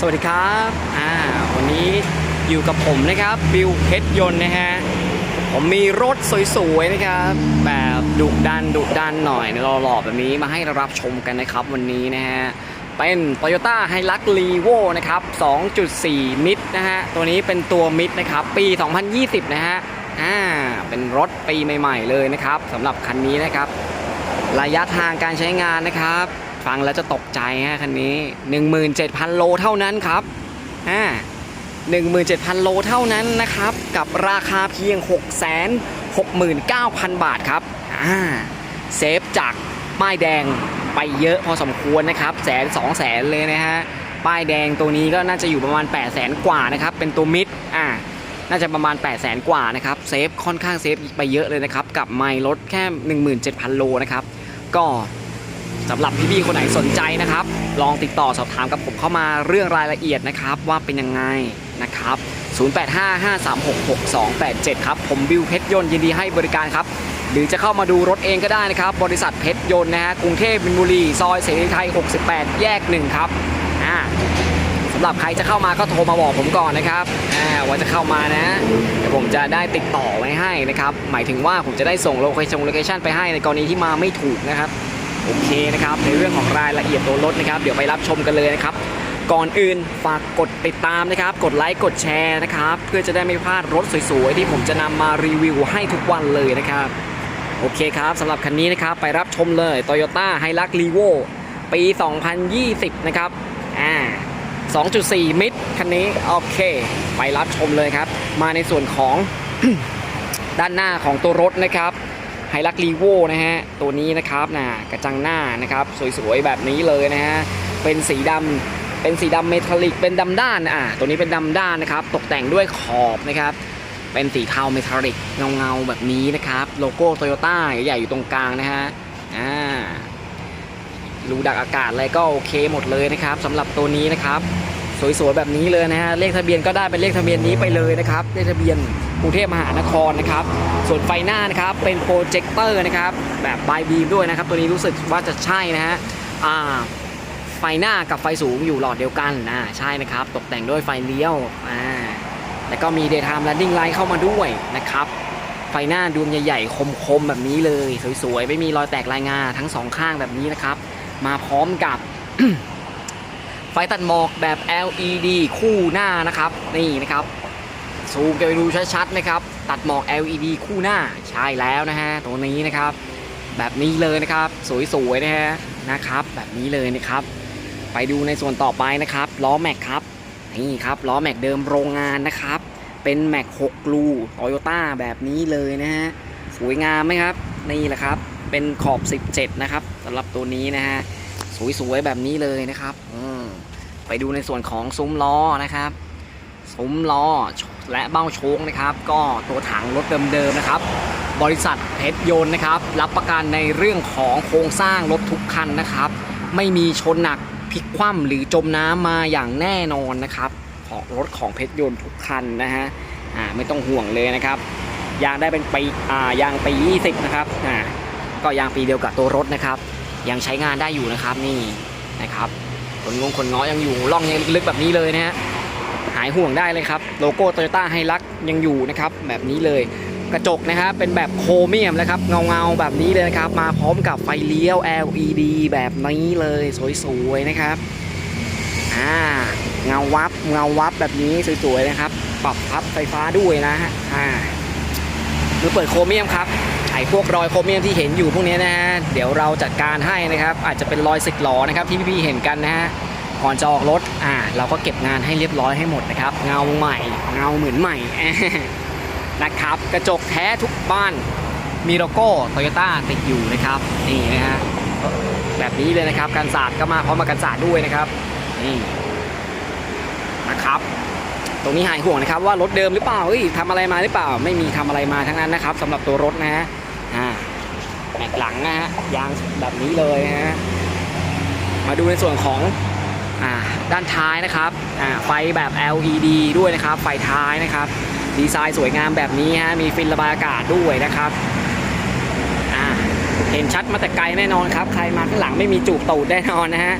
สวัสดีครับอ่าวันนี้อยู่กับผมนะครับบิวเพชรยนต์นะฮะผมมีรถสวยๆนะครับแบบดุดันดุดันหน่อยหล่อๆแบบนี้มาให้ร,รับชมกันนะครับวันนี้นะฮะเป็น Toyota Hilux Levo นะครับ 2.4 มิดนะฮะตัวนี้เป็นตัวมิดนะครับปี 2020 นะฮะอ่าเป็นรถปีใหม่ ๆ เลยนะครับสำหรับคันนี้นะครับ ระยะทางการใช้งานนะครับ ฟังแล้วจะตกใจฮะคันนี้ 17,000 โลเท่านั้นครับอ่า17,000 โลเท่านั้นนะครับ กับราคาเพียง 669,000 บาทครับอ่าเซฟจากป้ายแดงไปเยอะพอสมควรนะครับแสนสองแสนเลยนะฮะป้ายแดงตัวนี้ก็น่าจะอยู่ประมาณ 8 0 0แสนกว่านะครับ เป็นตัวมิดอ่าน่าจะประมาณ 8 0 0แสนกว่านะครับเซฟค่อนข้างเซฟไปเยอะเลยนะครับ กับไมล์รถแค่ 17,000 โลนะครับ ก็ สำหรับพี่ๆคนไหนสนใจนะครับ ลองติดต่อสอบถามกับผมเข้ามาเรื่องรายละเอียดนะครับ ว่าเป็นยังไงนะครับ 0855366287 ครับ ผมบิวเพชรยนต์ยินดีให้บริการครับ หรือจะเข้ามาดูรถเองก็ได้นะครับ บริษัทเพชรยนต์นะฮะกรุงเทพมินบุรีซอยเสรีไทย 68 แยก 1 ครับอ่าสำหรับใครจะเข้ามาก็โทรมาบอกผมก่อนนะครับอ่าว่าจะเข้ามานะเดี๋ยวผมจะได้ติดต่อไว้ให้นะครับ หมายถึงว่าผมจะได้ส่งโลเคชั่นโลเคชั่นไปให้ในกรณีที่มาไม่ถูกนะครับ โอเคนะครับในเรื่องของรายละเอียดตัวรถนะครับเดี๋ยวไปรับชมกันเลยนะครับก่อนอื่นฝากกดติดตามนะครับ กดไลค์กดแชร์นะครับ เพื่อจะได้ไม่พลาดรถสวยๆ ที่ผมจะนำมารีวิวให้ทุกวันเลยนะครับ โอเคครับสำหรับคันนี้นะครับ ไปรับชมเลย Toyota Hilux Levo ปี 2020 นะครับอ่า2.4 มิตรคันนี้ โอเค ไปรับชมเลยครับ มาในส่วนของ ด้านหน้าของตัวรถนะครับ ไฮลักรีโวนะฮะ ตัวนี้นะครับนะกระจังหน้านะครับ สวยๆ แบบนี้เลยนะฮะ เป็นสีดำเป็นสีดำเมทัลลิก เป็นดำด้านอ่าตัวนี้เป็นดำด้านนะครับ ตกแต่งด้วยขอบนะครับ เป็นสีเทาเมทัลลิกเงาๆแบบนี้นะครับ โลโก้โตโยต้าใหญ่ๆอยู่ตรงกลางนะฮะอ่ารูดักอากาศอะไรก็โอเคหมดเลยนะครับสำหรับตัวนี้นะครับ สวยๆแบบนี้เลยนะฮะเลขทะเบียนก็ได้เป็นเลขทะเบียนนี้ไปเลยนะครับเลขทะเบียนกรุงเทพมหานครนะครับ ส่วนไฟหน้านะครับเป็นโปรเจคเตอร์นะครับแบบบายบีมด้วยนะครับ ตัวนี้รู้สึกว่าจะใช่นะฮะอ่าไฟหน้ากับไฟสูงอยู่หลอดเดียวกันนะใช่นะครับ ตกแต่งด้วยไฟเลี้ยวอ่าแล้วก็มี daytime running light เข้ามาด้วยนะครับ ไฟหน้าดวงใหญ่ๆ คมๆ แบบนี้เลย สวยๆ ไม่มีรอยแตกลายงาทั้งสองข้างแบบนี้นะครับ มาพร้อมกับ ฟตัดหมอกแบบ LED คู่หน้านะครับ นี่นะครับ ซูมกันไปดูชัดๆนะครับ ตัดหมอก LED คู่หน้าใช่แล้วนะฮะตัวนี้นะครับ แบบนี้เลยนะครับ สวยๆนะฮะนะครับ แบบนี้เลยนะครับ ไปดูในส่วนต่อไปนะครับล้อแม็กครับนี่ครับล้อแม็กเดิมโรงงานนะครับ เป็นแม็ก6ลูโตโยต้าแบบนี้เลยนะฮะสวยงามไหมครับนี่แหละครับ เป็นขอบ 17 นะครับสำหรับตัวนี้นะฮะ สวยๆแบบนี้เลยนะครับไปดูในส่วนของซุ้มล้อนะครับซุ้มล้อและเบ้าโชคนะครับ ก็ตัวถังรถเดิมๆนะครับ บริษัทเพชรยนต์นะครับ รับประกันในเรื่องของโครงสร้างรถทุกคันนะครับ ไม่มีชนหนักพลิกคว่ำหรือจมน้ำมาอย่างแน่นอนนะครับของรถของเพชรยนต์ทุกคันนะฮะอ่าไม่ต้องห่วงเลยนะครับยางได้เป็นปีอ่ายางปี 20 นะครับอ่าก็ยางปีเดียวกับตัวรถนะครับ ยังใช้งานได้อยู่นะครับนี่นะครับขนงงขนง้อยังอยู่ร่องยังลึกแบบนี้เลยนะฮะหายห่วงได้เลยครับโลโก้โตโยต้าไฮลักยังอยู่นะครับแบบนี้เลยกระจกนะครับเป็นแบบโครเมียมนะครับเงาๆแบบนี้เลยนะครับ มาพร้อมกับไฟเลี้ยว LED แบบนี้เลยสวยๆนะครับอ่าเงาวับเงาวับแบบนี้สวยๆนะครับ ปรับพับไฟฟ้าด้วยนะฮะอ่ามือเปิดโครเมียมครับ พวกรอยโครเมียมที่เห็นอยู่พวกนี้นะฮะเดี๋ยวเราจัดการให้นะครับ อาจจะเป็นรอยสึกหลอนะครับที่พี่ๆเห็นกันนะฮะก่อนจะออกรถอ่าเราก็เก็บงานให้เรียบร้อยให้หมดนะครับ เงาใหม่ เงาเหมือนใหม่นะครับ กระจกแท้ทุกบ้านมีโลโก้โตโยต้าติดอยู่นะครับนี่นะฮะแบบนี้เลยนะครับกันศาสตร์ก็มาพร้อมกับกันศาสตร์ด้วยนะครับนี่นะครับตรงนี้หายห่วงนะครับว่ารถเดิมหรือเปล่าเฮ้ยทำอะไรมาหรือเปล่า ไม่มีทำอะไรมาทั้งนั้นนะครับสำหรับตัวรถนะฮะ แม็กหลังนะฮะยางแบบนี้เลยนะฮะมาดูในส่วนของอด้านท้ายนะครับไฟแบบ LED ด้วยนะครับ ไฟท้ายนะครับ ดีไซน์สวยงามแบบนี้ฮะมีฟินระบายอากาศด้วยนะครับเห็นชัดมาแต่ไกลแน่นอนครับ ใครมาข้างหลังไม่มีจูบตูดแน่นอนนะฮะ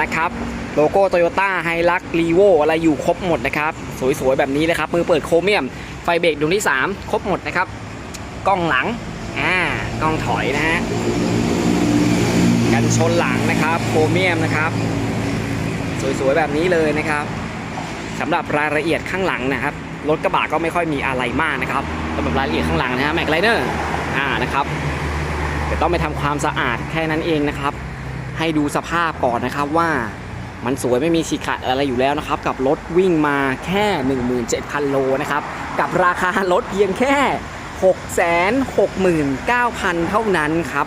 นะครับโลโก้โตโยต้าไฮลักรีโวอะไรอยู่ครบหมดนะครับ สวยๆ แบบนี้เลยครับ มือเปิดโครเมียม ไฟเบรกดวงที่ 3 ครบหมดนะครับ กล้องหลังอ่า กล้องถอยนะฮะกันชนหลังนะครับโครเมียมนะครับ สวยๆแบบนี้เลยนะครับสำหรับรายละเอียดข้างหลังนะครับรถกระบะก็ไม่ค่อยมีอะไรมากนะครับสำหรับรายละเอียดข้างหลังนะฮะแม็กไลเนอร์อ่านะครับเดี๋ยวต้องไปทำความสะอาดแค่นั้นเองนะครับ ให้ดูสภาพก่อนนะครับว่ามันสวยไม่มีฉีกขาดอะไรอยู่แล้วนะครับ กับรถวิ่งมาแค่ 17,000 โลนะครับ กับราคารถเพียงแค่ 669,000 เท่านั้นครับ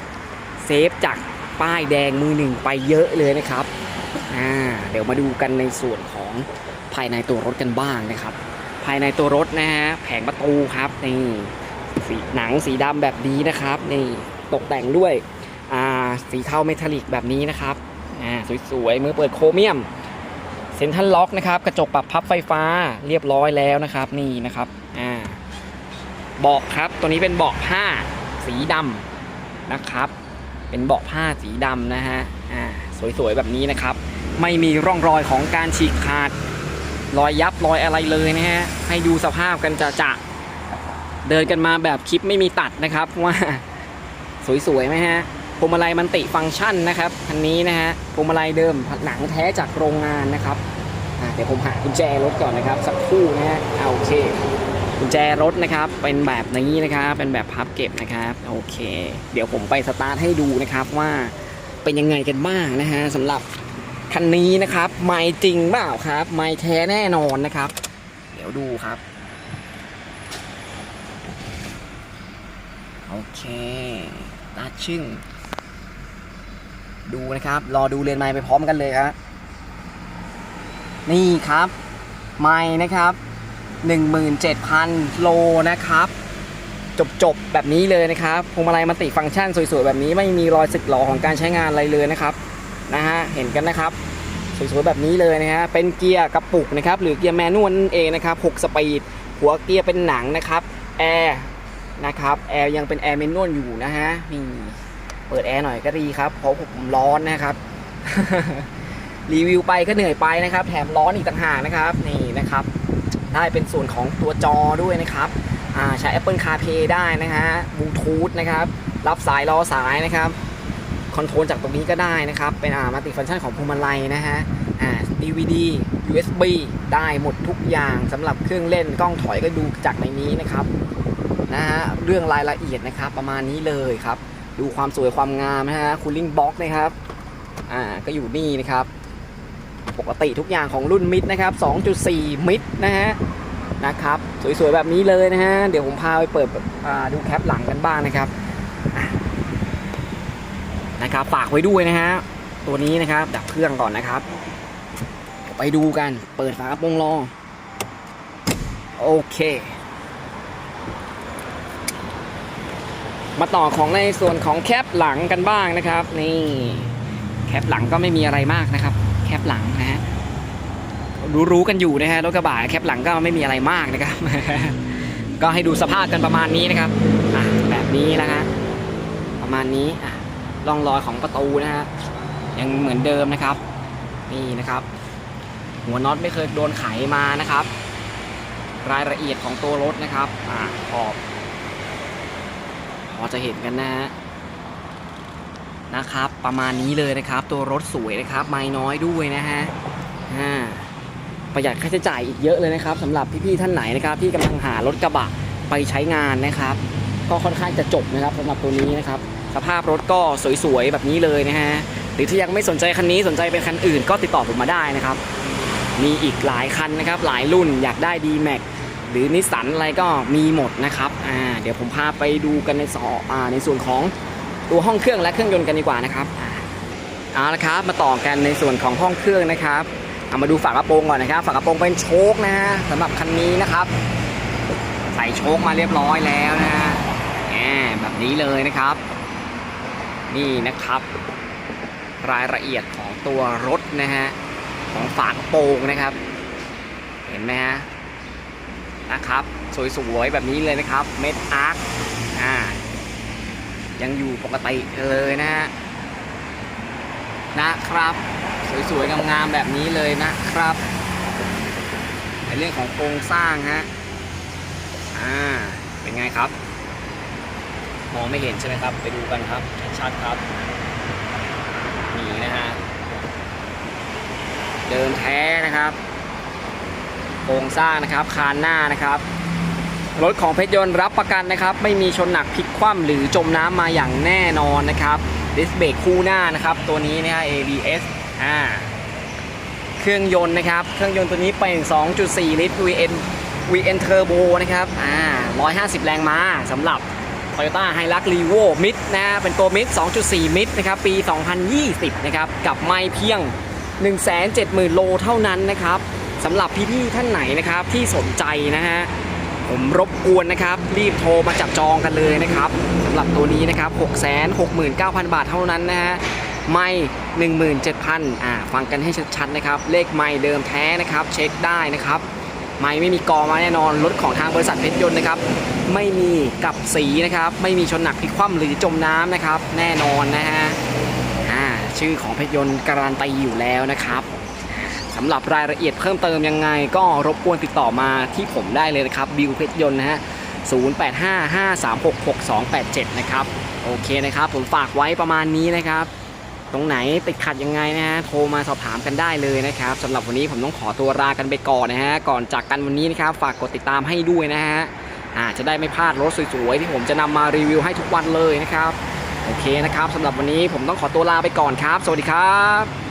เซฟจากป้ายแดงมือหนึ่งไปเยอะเลยนะครับอ่าเดี๋ยวมาดูกันในส่วนของภายในตัวรถกันบ้างนะครับ ภายในตัวรถนะฮะแผงประตูครับนี่สีหนังสีดำแบบนี้นะครับนี่ตกแต่งด้วยอ่าสีเทาเมทัลลิกแบบนี้นะครับอ่าสวยๆมือเปิดโครเมียมเซ็นทรัลล็อกนะครับ กระจกปรับพับไฟฟ้าเรียบร้อยแล้วนะครับ นี่นะครับอ่า เบาะครับ ตัวนี้เป็นเบาะผ้าสีดำนะครับ เป็นเบาะผ้าสีดำนะฮะอ่าสวยๆแบบนี้นะครับ ไม่มีร่องรอยของการฉีกขาด รอยยับรอยอะไรเลยนะฮะ ให้ดูสภาพกันจะจะเดินกันมาแบบคลิปไม่มีตัดนะครับว่าสวยๆไหมฮะพวงมาลัยมันติฟังก์ชันนะครับคันนี้นะฮะพวงมาลัยเดิมหนังแท้จากโรงงานนะครับอ่าเดี๋ยวผมหากุญแจรถก่อนนะครับ สักครู่นะฮะเอาโอเค กุญแจรถนะครับ เป็นแบบนี้นะครับ เป็นแบบพับเก็บนะครับ โอเค เดี๋ยวผมไปสตาร์ทให้ดูนะครับว่าเป็นยังไงกันบ้างนะฮะสำหรับคันนี้นะครับ ไม่จริงเปล่าครับ ไม่แท้แน่นอนนะครับ เดี๋ยวดูครับ โอเคตัดชึ่งดูนะครับ รอดูเรียนไม้ไปพร้อมกันเลยครับ นี่ครับ ไม้นะครับ 17,000 โลนะครับจบจบแบบนี้เลยนะครับพวงมาลัยมันติฟังก์ชันสวยๆแบบนี้ไม่มีรอยสึกหลอของการใช้งานอะไรเลยนะครับนะฮะเห็นกันนะครับสวยๆแบบนี้เลยนะฮะเป็นเกียร์กระปุกนะครับหรือเกียร์แมนนวลนั่นเองนะครับ6สปีดหัวเกียร์เป็นหนังนะครับแอร์นะครับแอร์ยังเป็นแอร์แมนนวลอยู่นะฮะนี่เปิดแอร์หน่อยก็ดีครับเพราะผมร้อนนะครับรีวิวไปก็เหนื่อยไปนะครับ แถมร้อนอีกต่างหากนะครับนี่นะครับ ได้เป็นส่วนของตัวจอด้วยนะครับใช้ Apple CarPlay ได้นะฮะบลูทูธนะครับรับสายรอสายนะครับคอนโทรลจากตรงนี้ก็ได้นะครับ เป็นอ่ามัลติฟังก์ชันของพวงมาลัยนะฮะอ่า DVD USB ได้หมดทุกอย่างสำหรับเครื่องเล่นกล้องถอยก็ดูจากในนี้นะครับนะฮะเรื่องรายละเอียดนะครับประมาณนี้เลยครับ ดูความสวยความงามนะฮะคูลิ่งบ็อกนะครับอ่าก็อยู่นี่นะครับ ปกติทุกอย่างของรุ่นมิดนะครับ 2.4 มิดนะฮะนะครับ สวยๆ แบบนี้เลยนะฮะ เดี๋ยวผมพาไปเปิดดูแคปหลังกันบ้างนะครับนะครับ ฝากไว้ด้วยนะฮะ ตัวนี้นะครับ ดับเครื่องก่อนนะครับ ไปดูกันเปิดฝากระโปรงรอง โอเค มาต่อของในส่วนของแคปหลังกันบ้างนะครับ นี่ ปหลังก็ไม่มีอะไรมากนะครับ แคปหลังนะฮะรู้ๆกันอยู่นะฮะรถกระบะแคปหลังก็ไม่มีอะไรมากนะครับ ก็ให้ดูสภาพกันประมาณนี้นะครับอะแบบนี้นะฮะประมาณนี้อะร่องรอยของประตูนะฮะยังเหมือนเดิมนะครับ นี่นะครับ หัวน็อตไม่เคยโดนไขมานะครับ รายละเอียดของตัวรถนะครับอะขอบพอจะเห็นกันนะฮะ นะครับ ประมาณนี้เลยนะครับ ตัวรถสวยนะครับ ไม้น้อยด้วยนะฮะอ่าประหยัดค่าใช้จ่ายอีกเยอะเลยนะครับสำหรับพี่ๆท่านไหนนะครับที่กำลังหารถกระบะไปใช้งานนะครับ ก็ค่อนข้างจะจบนะครับสำหรับตัวนี้นะครับ สภาพรถก็สวยๆแบบนี้เลยนะฮะหรือถ้ายังไม่สนใจคันนี้สนใจเป็นคันอื่นก็ติดต่อผมมาได้นะครับ มีอีกหลายคันนะครับ หลายรุ่นอยากได้ d m a x หรือนิสสันอะไรก็มีหมดนะครับอ่าเดี๋ยวผมพาไปดูกันในสออ่าในส่วนของ ตัวห้องเครื่องและเครื่องยนต์กันดีกว่านะครับเอาละครับ มาต่อกันในส่วนของห้องเครื่องนะครับเอามาดูฝากระโปรงก่อนนะครับ ฝากระโปรงเป็นโชคนะฮะสำหรับคันนี้นะครับ ใส่โชคมาเรียบร้อยแล้วนะฮะแหมแบบนี้เลยนะครับ นี่นะครับ รายละเอียดของตัวรถนะฮะของฝากระโปรงนะครับ เห็นไหมฮะนะครับ สวยๆแบบนี้เลยนะครับ เม็ดอาร์ค ยังอยู่ปกติเลยนะฮะนะครับ สวยๆงามๆแบบนี้เลยนะครับในเรื่องของโครงสร้างฮะอ่าเป็นไงครับมองไม่เห็นใช่ไหมครับ ไปดูกันครับชัดๆครับนี่นะฮะเดิมแท้นะครับโครงสร้างนะครับคานหน้านะครับ รถของเพชรยนต์รับประกันนะครับ ไม่มีชนหนักพลิกคว่ำหรือจมน้ำมาอย่างแน่นอนนะครับดิสเบรกคู่หน้านะครับ ตัวนี้นะฮะ ABS อ่าเครื่องยนต์นะครับ เครื่องยนต์ตัวนี้เป็น 2.4 ลิตร VN VN Turbo นะครับอ่า150 แรงม้าสำหรับ Toyota Hilux Revo Mid นะ เป็นตัว Mid 2.4 Mid นะครับ ปี 2020 นะครับ กับไม่เพียง 170,000 โลเท่านั้นนะครับสำหรับพี่ๆท่านไหนนะครับที่สนใจนะฮะ ผมรบกวนนะครับ รีบโทรมาจับจองกันเลยนะครับสำหรับตัวนี้นะครับ 669,000 บาทเท่านั้นนะฮะไม่17,000อ่าฟังกันให้ชัดๆนะครับ เลขไม่เดิมแท้นะครับ เช็คได้นะครับ ไม่ไม่มีกอมาแน่นอนรถของทางบริษัทเพชรยนต์นะครับ ไม่มีกับสีนะครับ ไม่มีชนหนักพลิกคว่ำหรือจมน้ำนะครับ แน่นอนนะฮะอ่าชื่อของเพชรยนต์การันตีอยู่แล้วนะครับ สำหรับรายละเอียดเพิ่มเติมยังไง ก็รบกวนติดต่อมาที่ผมได้เลยนะครับบิวเพชรยนต์นะฮะ0855366287 นะครับ โอเคนะครับ ผมฝากไว้ประมาณนี้นะครับ ตรงไหนติดขัดยังไงนะฮะโทรมาสอบถามกันได้เลยนะครับสำหรับวันนี้ผมต้องขอตัวลากันไปก่อนนะฮะก่อนจากกันวันนี้นะครับ ฝากกดติดตามให้ด้วยนะฮะอ่าจะได้ไม่พลาดรถสวยๆที่ผมจะนำมารีวิวให้ทุกวันเลยนะครับ โอเคนะครับสำหรับวันนี้ผมต้องขอตัวลาไปก่อนครับ สวัสดีครับ